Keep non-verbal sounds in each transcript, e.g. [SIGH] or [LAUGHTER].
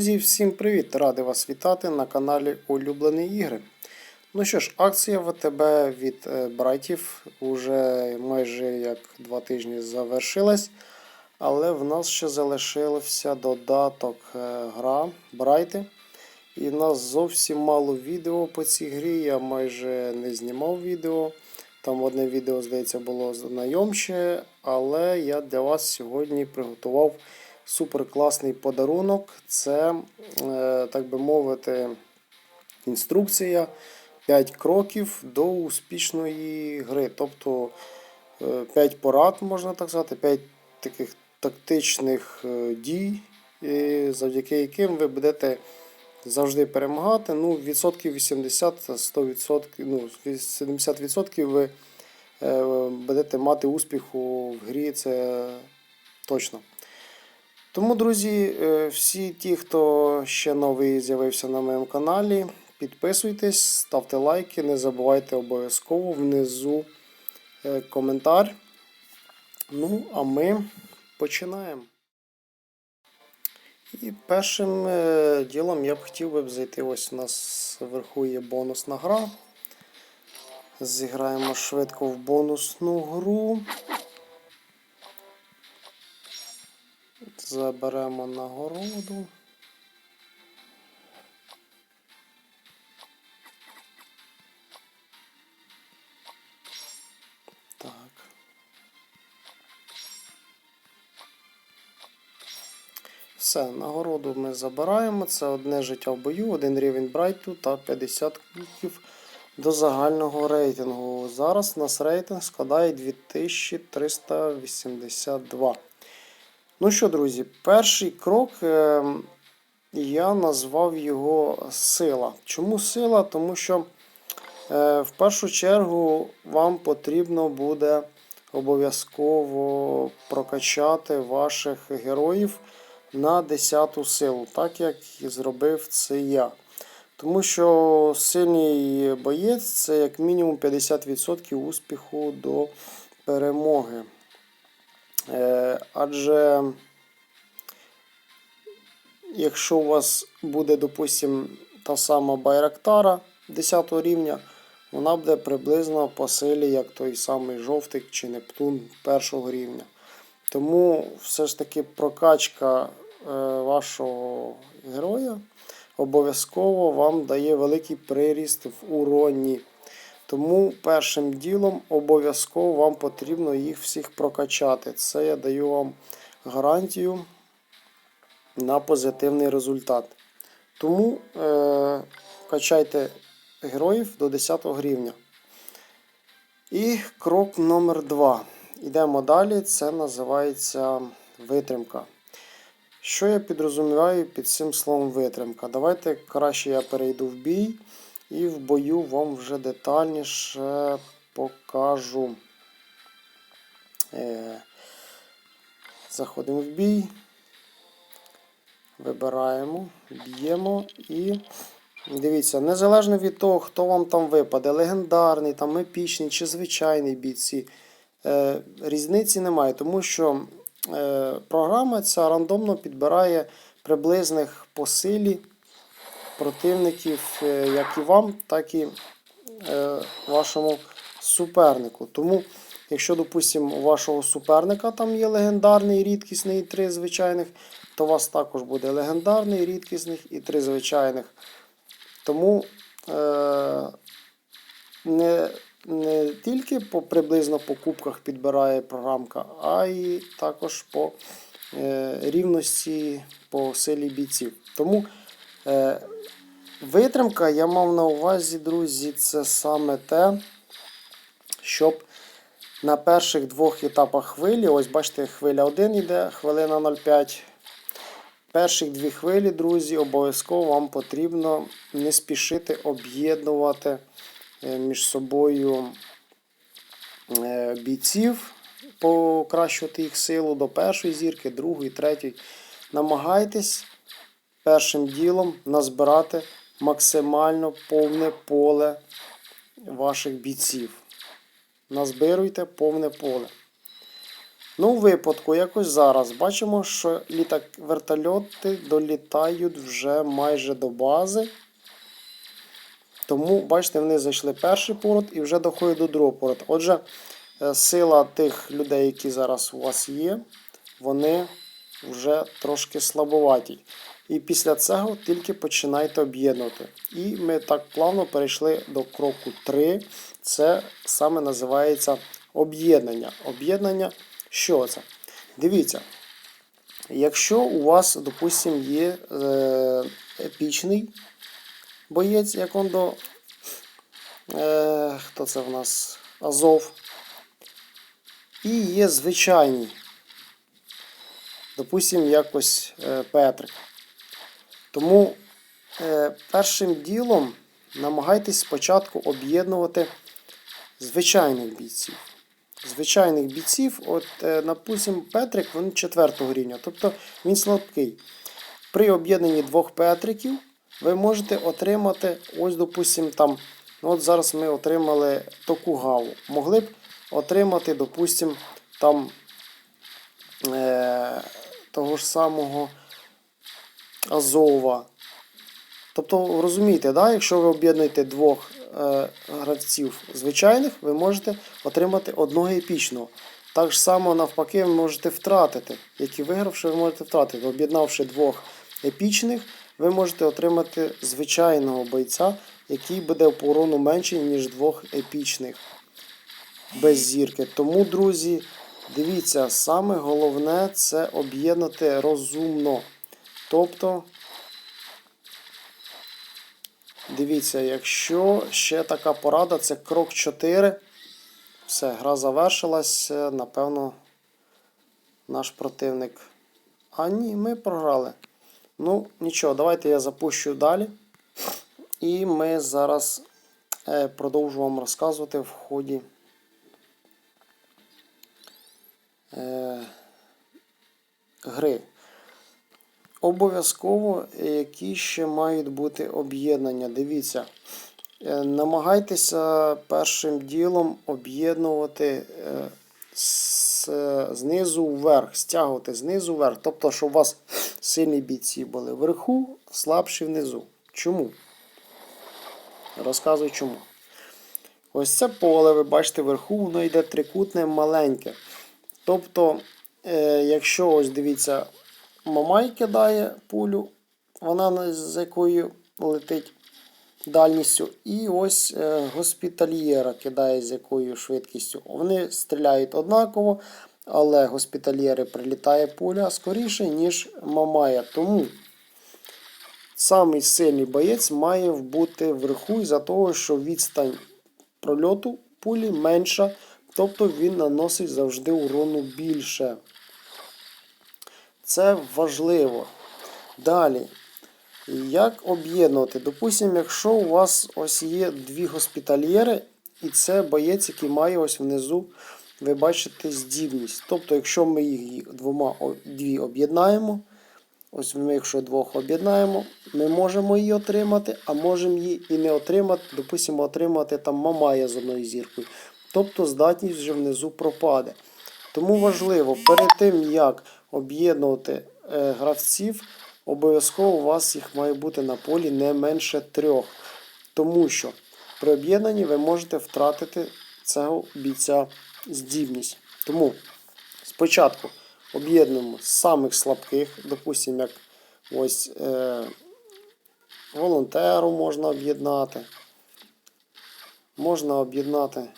Друзі, всім привіт! Радий вас вітати на каналі Улюблені ігри. Ну що ж, акція ВТБ від е, братів уже майже як два тижні завершилась, але в нас ще залишився додаток е, гра Брайти. І в нас зовсім мало відео по цій грі. Я майже не знімав відео. Там одне відео, здається, було знайомче, але я для вас сьогодні приготував супер класний подарунок. Це, е, так би мовити, інструкція 5 кроків до успішної гри. Тобто 5 порад, можна так сказати, 5 таких тактичних е, дій, е, завдяки яким ви будете завжди перемагати. Ну, відсотків 80-100%, ну, 70% ви будете мати успіху в грі, це точно. Тому, друзі, е, всі ті, хто ще новий з'явився на моєму каналі, підписуйтесь, ставте лайки, не забувайте обов'язково внизу е, коментар. Ну, а ми починаємо. І першим е, ділом я б хотів би зайти. Ось у нас вверху є бонусна гра. Зіграємо швидко в бонусну гру. Заберемо нагороду. Так. Все, нагороду ми забираємо. Це одне життя в бою, один рівень брайту та 50 кубків до загального рейтингу. Зараз у нас рейтинг складає 2382. Ну що, друзі, перший крок е, я назвав його сила. Чому сила? Тому що е, в першу чергу вам потрібно буде обов'язково прокачати ваших героїв на 10 силу, так як зробив це я. Тому що сильний боєць це як мінімум 50% успіху до перемоги. Е, адже якщо у вас буде, допустимо, та сама Байрактара 10 рівня, вона буде приблизно по силі, як той самий жовтик чи Нептун першого рівня. Тому все ж таки прокачка е, вашого героя обов'язково вам дає великий приріст в уроні. Тому першим ділом обов'язково вам потрібно їх всіх прокачати. Це я даю вам гарантію на позитивний результат. Тому е, качайте героїв до 10 рівня. І крок номер 2. Йдемо далі. Це називається витримка. Що я підрозуміваю під цим словом витримка? Давайте краще я перейду в бій. І в бою вам вже детальніше покажу. Е, заходимо в бій, вибираємо, б'ємо і дивіться, незалежно від того, хто вам там випаде, легендарний, там епічний чи звичайний бійці, е, різниці немає, тому що е, програма ця рандомно підбирає приблизних по силі противників е, як і вам, так і е, вашому супернику. Тому, якщо, допустимо, у вашого суперника там є легендарний, рідкісний і три звичайних, то у вас також буде легендарний, рідкісних і три звичайних. Тому е, не не тільки по, приблизно по кубках підбирає програмка, а й також по рівності по силі бійців. Тому Витримка, я мав на увазі, друзі, це саме те, щоб на перших двох етапах хвилі, ось бачите, хвиля 1 йде, хвилина 0,5. Перших дві хвилі, друзі, обов'язково вам потрібно не спішити об'єднувати е, між собою е, бійців, покращувати їх силу до першої зірки, другої, третьої. Намагайтесь першим ділом назбирати максимально повне поле ваших бійців. Назбируйте повне поле. Ну, у випадку, якось зараз, бачимо, що літак вертольоти долітають вже майже до бази. Тому, бачите, вони зайшли перший пород і вже доходять до другого породу. Отже, е, сила тих людей, які зараз у вас є, вони вже трошки слабоваті. І після цього тільки починайте об'єднувати. І ми так плавно перейшли до кроку 3. Це саме називається об'єднання. Об'єднання, що це? Дивіться, якщо у вас, допустимо, є е, епічний боєць, як он до. Е, хто це в нас? Азов. І є звичайні. Допустимо, якось е, Петрик. Тому е, першим ділом намагайтесь спочатку об'єднувати звичайних бійців. Звичайних бійців, от, е, допустимо, Петрик, він четвертого рівня, тобто він слабкий. При об'єднанні двох Петриків ви можете отримати, ось, допустимо, там, ну от зараз ми отримали Токугаву. Могли б отримати, допустимо, там е, того ж самого Азова. Тобто, розумієте, да? якщо ви об'єднуєте двох е, гравців звичайних, ви можете отримати одного епічного. Так само, навпаки, ви можете втратити. Які вигравши, ви можете втратити. Об'єднавши двох епічних, ви можете отримати звичайного бойця, який буде по урону менший, ніж двох епічних без зірки. Тому, друзі, дивіться, саме головне це об'єднати розумно. Тобто, дивіться, якщо ще така порада, це крок 4. Все, гра завершилась. Е, Напевно, наш противник. А ні, ми програли. Ну, нічого, давайте я запущу далі. І ми зараз е, продовжу вам розказувати в ході. Е, гри. Обов'язково, які ще мають бути об'єднання. Дивіться, е, намагайтеся першим ділом об'єднувати е, знизу вверх, стягувати знизу вверх. Тобто, щоб у вас сильні бійці були вверху, слабші внизу. Чому? Розказую чому. Ось це поле, ви бачите, вверху воно йде трикутне маленьке. Тобто, е, якщо ось дивіться, Мамай кидає пулю, вона з якою летить дальністю. І ось е, госпітальєра кидає з якою швидкістю. Вони стріляють однаково, але госпітальєри прилітає пуля скоріше, ніж Мамая. Тому самий сильний боєць має бути вверху із-за того, що відстань прольоту пулі менша. Тобто він наносить завжди урону більше. Це важливо. Далі. Як об'єднувати? Допустимо, якщо у вас ось є дві госпітальєри, і це боєць, який має ось внизу, ви бачите, здібність. Тобто, якщо ми їх двома дві об'єднаємо, ось ми, якщо двох об'єднаємо, ми можемо її отримати, а можемо її і не отримати, допустимо, отримати там Мамая з одною зіркою. Тобто здатність вже внизу пропаде. Тому важливо, перед тим, як об'єднувати е, гравців, обов'язково у вас їх має бути на полі не менше трьох. Тому що при об'єднанні ви можете втратити цього бійця здібність. Тому спочатку об'єднуємо самих слабких, допустимо, як ось е, волонтеру можна об'єднати. Можна об'єднати.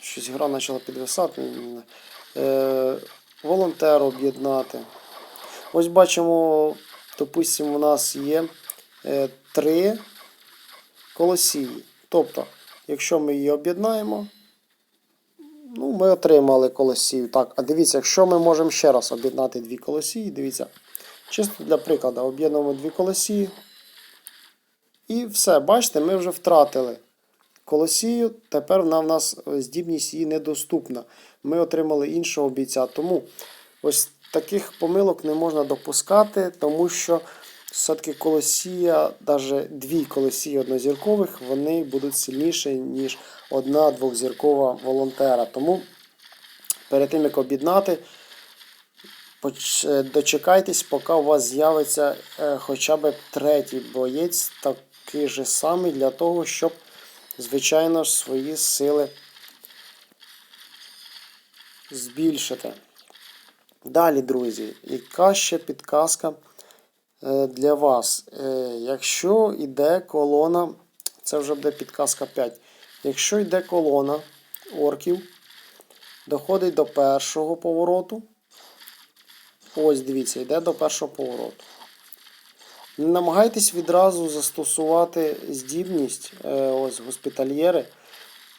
Щось гра почала підвисати. Е, волонтер об'єднати. Ось бачимо, допустимо, у нас є е, три колосії. Тобто, якщо ми її об'єднаємо, ну, ми отримали колосію. Так, а дивіться, якщо ми можемо ще раз об'єднати дві колосії, дивіться, чисто для прикладу, об'єднуємо дві колосії. І все, бачите, ми вже втратили колосію. Тепер вона в нас здібність її недоступна. Ми отримали іншого бійця. Тому ось таких помилок не можна допускати, тому що все-таки колосія, навіть дві колосії однозіркових, вони будуть сильніші, ніж одна двохзіркова волонтера. Тому перед тим як об'єднати, е, дочекайтесь, поки у вас з'явиться е, хоча б третій боєць, такий же самий, для того, щоб, звичайно ж, свої сили збільшити. Далі, друзі, яка ще підказка е, для вас? Е, Якщо йде колона, це вже буде підказка 5. Якщо йде колона орків, доходить до першого повороту. Ось дивіться, йде до першого повороту. Не намагайтесь відразу застосувати здібність, е, ось госпітальєри.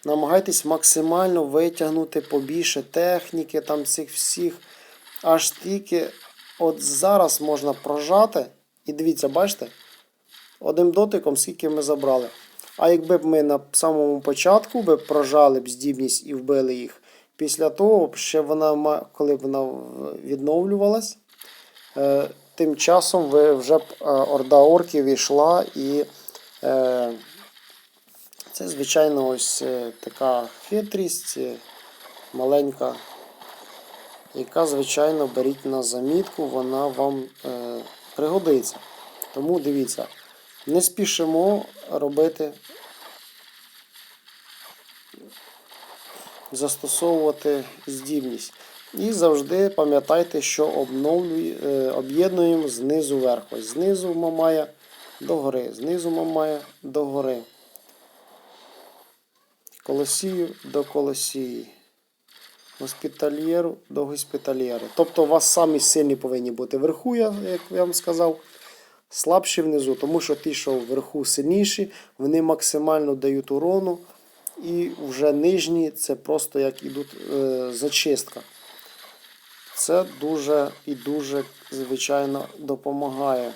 Намагайтесь максимально витягнути побільше техніки, там цих всіх. Аж тільки от зараз можна прожати. І дивіться, бачите? Одним дотиком, скільки ми забрали. А якби б ми на самому початку би прожали б здібність і вбили їх, після того, ще вона, коли б вона відновлювалась, е, тим часом ви вже е, орда орків йшла і. Е, це, звичайно, ось е, така хитрість е, маленька, яка, звичайно, беріть на замітку, вона вам е, пригодиться. Тому дивіться, не спішимо робити, застосовувати здібність. І завжди пам'ятайте, що е, об'єднуємо знизу вверх. Ось знизу мамая до гори, знизу мамая до гори. Колосію до колосії. Госпітальєру до госпітальєри. Тобто у вас самі сильні повинні бути вверху, як я вам сказав, слабші внизу. Тому що ті, що вверху сильніші, вони максимально дають урону. І вже нижні це просто як ідуть е, зачистка. Це дуже і дуже, звичайно, допомагає.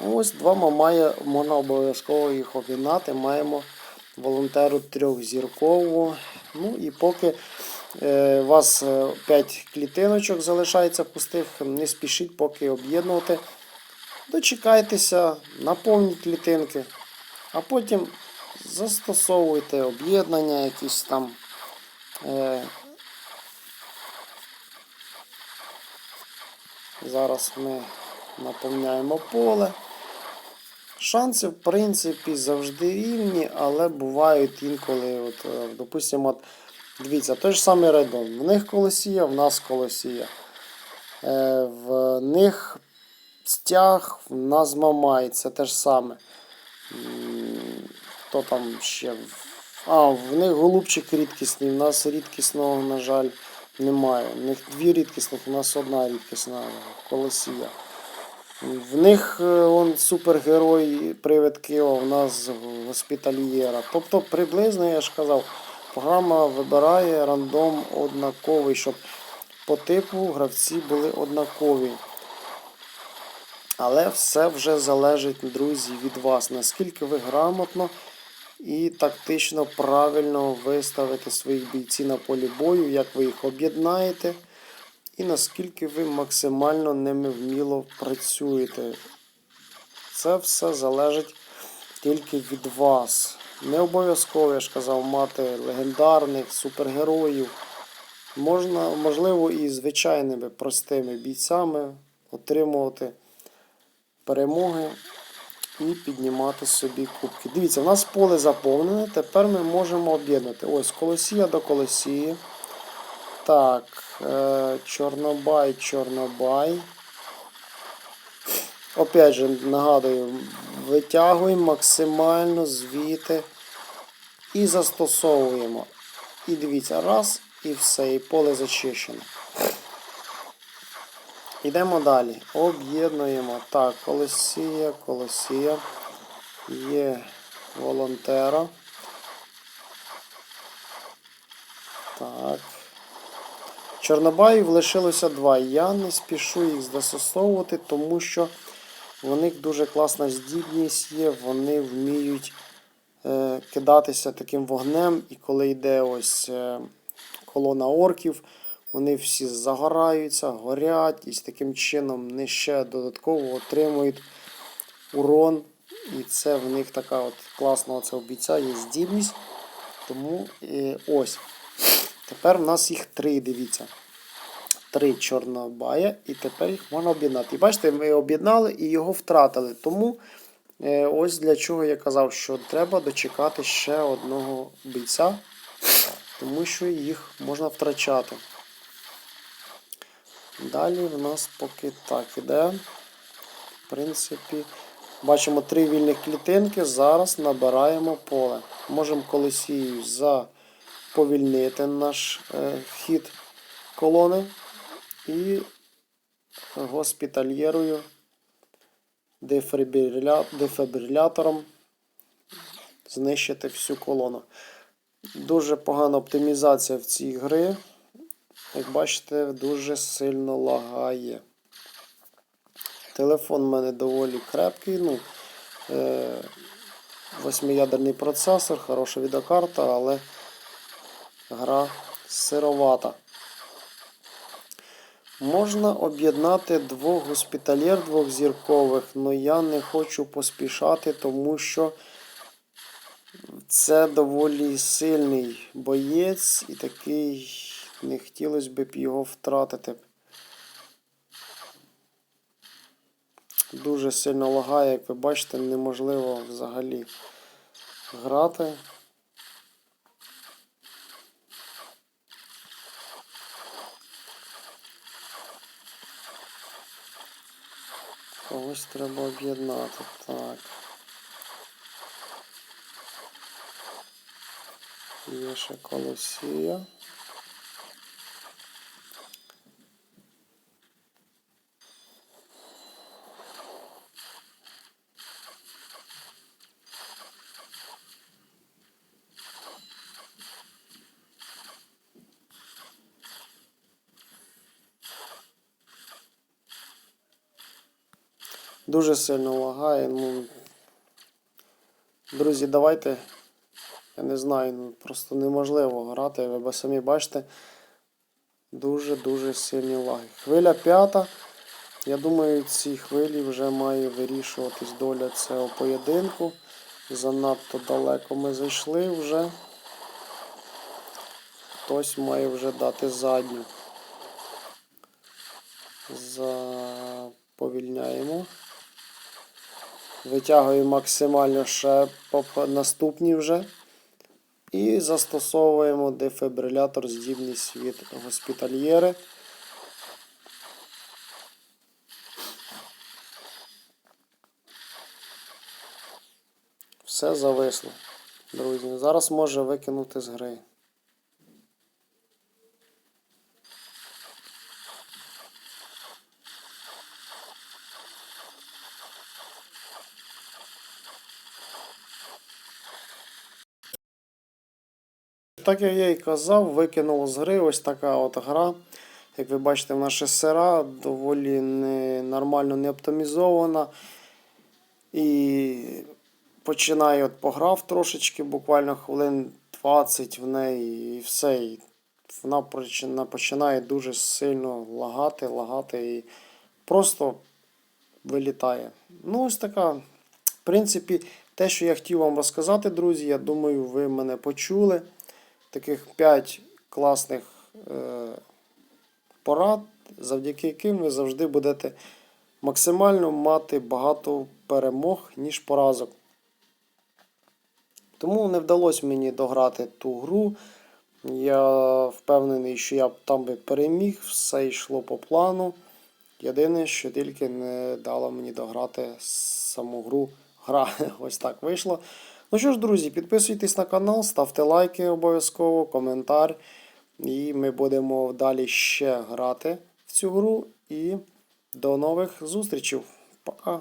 Ось два мамая, можна обов'язково їх об'єднати. Маємо волонтеру трьохзіркову. Ну і поки е, у вас 5 клітиночок залишається пустих, не спішіть поки об'єднувати. Дочекайтеся, наповніть клітинки, а потім застосовуйте об'єднання якісь там. Е, Зараз ми наповняємо поле. Шанси, в принципі, завжди рівні, але бувають інколи, от, е, допустимо, от, дивіться, той ж самий райдон. В них колосія, в нас колосія. Е, в них стяг, в нас мамай, це те ж саме. Хто там ще? А, в них голубчик рідкісний, в нас рідкісного, на жаль, немає. В них дві рідкісних, у нас одна рідкісна колосія. В них е, он супергерой привид Києва, в нас госпітальєра. Тобто приблизно, я ж казав, програма вибирає рандом однаковий, щоб по типу гравці були однакові. Але все вже залежить, друзі, від вас. Наскільки ви грамотно і тактично правильно виставите своїх бійців на полі бою, як ви їх об'єднаєте, і наскільки ви максимально ними вміло працюєте. Це все залежить тільки від вас. Не обов'язково, я ж казав, мати легендарних супергероїв. Можна, можливо, і звичайними простими бійцями отримувати перемоги і піднімати собі кубки. Дивіться, у нас поле заповнене. Тепер ми можемо об'єднати. Ось колосія до колосії. Так, е, Чорнобай, Чорнобай. Опять же, нагадую, витягуємо максимально звідти і застосовуємо. І дивіться, раз, і все, і поле зачищено. Йдемо далі. Об'єднуємо. Так, колосія, колосія. Є волонтера. Так. Чорнобаїв лишилося два. Я не спішу їх застосовувати, тому що в них дуже класна здібність є, вони вміють е, кидатися таким вогнем, і коли йде ось е, колона орків, вони всі загораються, горять, і з таким чином вони ще додатково отримують урон. І це в них така от класна оця бійця є здібність. Тому е, ось. Тепер в нас їх три, дивіться. Три чорнобая, і тепер їх можна об'єднати. І бачите, ми об'єднали і його втратили. Тому е, ось для чого я казав, що треба дочекати ще одного бійця, тому що їх можна втрачати. Далі в нас поки так іде. В принципі, бачимо три вільних клітинки. Зараз набираємо поле. Можемо колесію заповільнити наш е, хід колони і госпітальєрою дефібриля... дефібрилятором знищити всю колону. Дуже погана оптимізація в цій гри. Як бачите, дуже сильно лагає. Телефон в мене доволі крепкий. Ну, е, восьмиядерний процесор, хороша відеокарта, але гра сировата. Можна об'єднати двох госпітальєр двохзіркових, але я не хочу поспішати, тому що це доволі сильний боєць і такий не хотілося б його втратити. Дуже сильно лагає, як ви бачите, неможливо взагалі грати. Когось треба об'єднати. Так. Є ще колосія. Дуже сильно лагає. Ну, друзі, давайте. Я не знаю, ну просто неможливо грати. Ви самі бачите. Дуже-дуже сильні лаги. Хвиля п'ята. Я думаю, ці хвилі вже має вирішуватись доля цього поєдинку. Занадто далеко ми зайшли вже. Хтось має вже дати задню. Заповільняємо. Витягуємо максимально ще наступні вже. І застосовуємо дефібрилятор здібність від госпітальєри. Все зависло, друзі. Зараз може викинути з гри. Так як я і казав, викинув з гри ось така от гра. Як ви бачите, наша сира доволі не, нормально не оптимізована. І починаю от пограв трошечки, буквально хвилин 20 в неї і все. І вона почина- починає дуже сильно лагати, лагати і просто вилітає. Ну, ось така. В принципі, те, що я хотів вам розказати, друзі, я думаю, ви мене почули. Таких 5 класних е, порад, завдяки яким ви завжди будете максимально мати багато перемог, ніж поразок. Тому не вдалося мені дограти ту гру. Я впевнений, що я б там би переміг, все йшло по плану. Єдине, що тільки не дало мені дограти саму гру. Гра [LAUGHS] ось так вийшло. Ну що ж, друзі, підписуйтесь на канал, ставте лайки обов'язково, коментар. І ми будемо далі ще грати в цю гру. І до нових зустрічей. Пока!